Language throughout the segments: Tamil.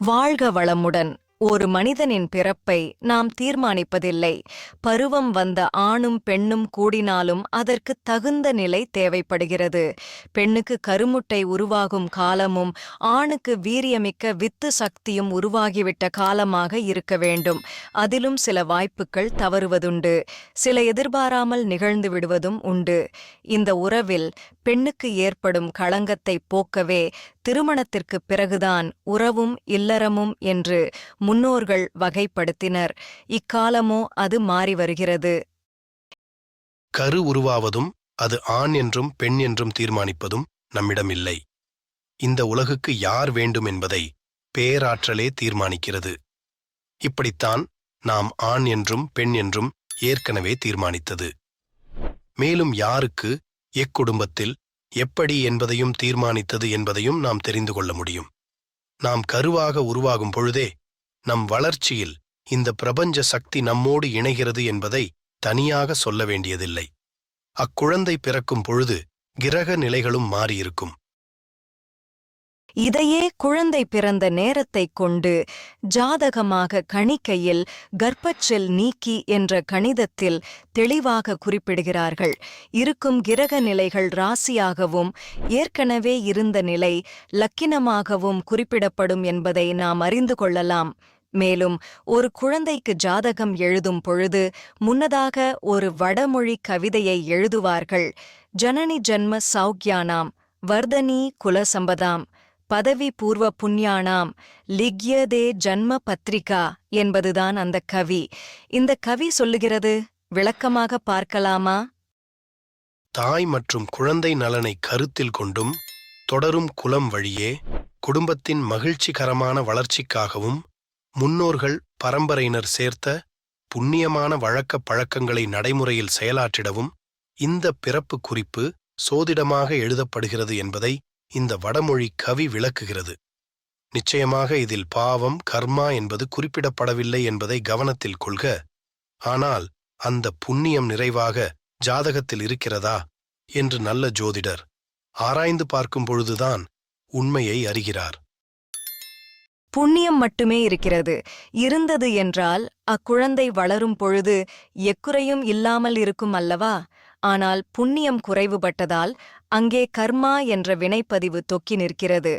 வாழ்க வளமுடன். ஒரு மனிதனின் பிறப்பை நாம் தீர்மானிப்பதில்லை. பருவம் வந்த ஆணும் பெண்ணும் கூடினாலும் அதற்கு தகுந்த நிலை தேவைப்படுகிறது. பெண்ணுக்கு கருமுட்டை உருவாகும் காலமும் ஆணுக்கு வீரியமிக்க வித்து சக்தியும் உருவாகிவிட்ட காலமாக இருக்க வேண்டும். அதிலும் சில வாய்ப்புகள் தவறுவதுண்டு. சில எதிர்பாராமல் நிகழ்ந்து விடுவதும் உண்டு. இந்த உறவில் பெண்ணுக்கு ஏற்படும் களங்கத்தை போக்கவே திருமணத்திற்குப் பிறகுதான் உறவும் இல்லறமும் என்று முன்னோர்கள் வகைப்படுத்தினர். இக்காலமோ அது மாறி வருகிறது. கரு உருவாவதும் அது ஆண் என்றும் பெண் என்றும் தீர்மானிப்பதும் நம்மிடம் இல்லை இந்த உலகுக்கு யார் வேண்டும் என்பதை பேராற்றலே தீர்மானிக்கிறது. இப்படித்தான் நாம் ஆண் என்றும் பெண் என்றும் ஏற்கனவே தீர்மானித்தது. மேலும் யாருக்கு எக்குடும்பத்தில் எப்படி என்பதையும் தீர்மானித்தது என்பதையும் நாம் தெரிந்து கொள்ள முடியும். நாம் கருவாக உருவாகும் பொழுதே நம் வளர்ச்சியில் இந்த பிரபஞ்ச சக்தி நம்மோடு இணைகிறது என்பதை தனியாக சொல்ல வேண்டியதில்லை. அக்குழந்தை பிறக்கும் பொழுது கிரக நிலைகளும் மாறியிருக்கும். இதையே குழந்தை பிறந்த நேரத்தைக் கொண்டு ஜாதகமாக கணிக்கையில் கர்ப்பச்செல் நீக்கி என்ற கணிதத்தில் தெளிவாக குறிப்பிடுகிறார்கள். இருக்கும் கிரக நிலைகள் ராசியாகவும் ஏற்கனவே இருந்த நிலை லக்கினமாகவும் குறிப்பிடப்படும் என்பதை நாம் அறிந்து கொள்ளலாம். மேலும் ஒரு குழந்தைக்கு ஜாதகம் எழுதும் பொழுது முன்னதாக ஒரு வடமொழி கவிதையை எழுதுவார்கள். ஜனனி ஜன்ம சௌக்யானாம் வர்தனி குலசம்பதாம் பதவி பூர்வ புண்ணியானாம் லிக்யதே ஜன்ம பத்ரிகா என்பதுதான் அந்த கவி. இந்த கவி சொல்லுகிறது விளக்கமாக பார்க்கலாமா? தாய் மற்றும் குழந்தை நலனை கருத்தில் கொண்டும் தொடரும் குலம் வழியே குடும்பத்தின் மகிழ்ச்சிகரமான வளர்ச்சிக்காகவும் முன்னோர்கள் பரம்பரையினர் சேர்த்த புண்ணியமான வழக்க பழக்கங்களை நடைமுறையில் செயலாற்றிடவும் இந்த பிறப்பு குறிப்பு சோதிடமாக எழுதப்படுகிறது என்பதை இந்த வடமொழி கவி விளக்குகிறது. நிச்சயமாக இதில் பாவம் கர்மா என்பது குறிப்பிடப்படவில்லை என்பதை கவனத்தில் கொள்க. ஆனால் அந்த புண்ணியம் நிறைவாக ஜாதகத்தில் இருக்கிறதா? என்று நல்ல ஜோதிடர் ஆராய்ந்து பார்க்கும் பொழுதுதான் உண்மையை அறிகிறார். புண்ணியம் மட்டுமே இருக்கிறது. இருந்தது என்றால் அக்குழந்தை வளரும் பொழுது எக்குறையும் இல்லாமல் இருக்கும் அல்லவா? ஆனால் புண்ணியம் குறைவுபட்டதால் அங்கே கர்மா என்ற வினைப்பதிவு தொக்கி நிற்கிறது.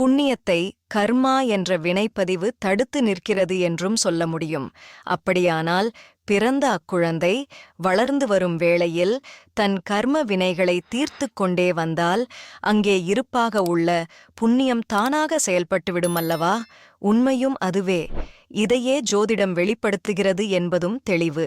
புண்ணியத்தை கர்மா என்ற வினைப்பதிவு தடுத்து நிற்கிறது என்றும் சொல்ல முடியும். அப்படியானால் பிறந்த அக்குழந்தை வளர்ந்து வரும் வேளையில் தன் கர்ம வினைகளை தீர்த்துக் கொண்டே வந்தால் அங்கே இருப்பாக உள்ள புண்ணியம் தானாக செயல்பட்டுவிடும் அல்லவா உண்மையும் அதுவே. இதையே ஜோதிடம் வெளிப்படுத்துகிறது என்பதும் தெளிவு.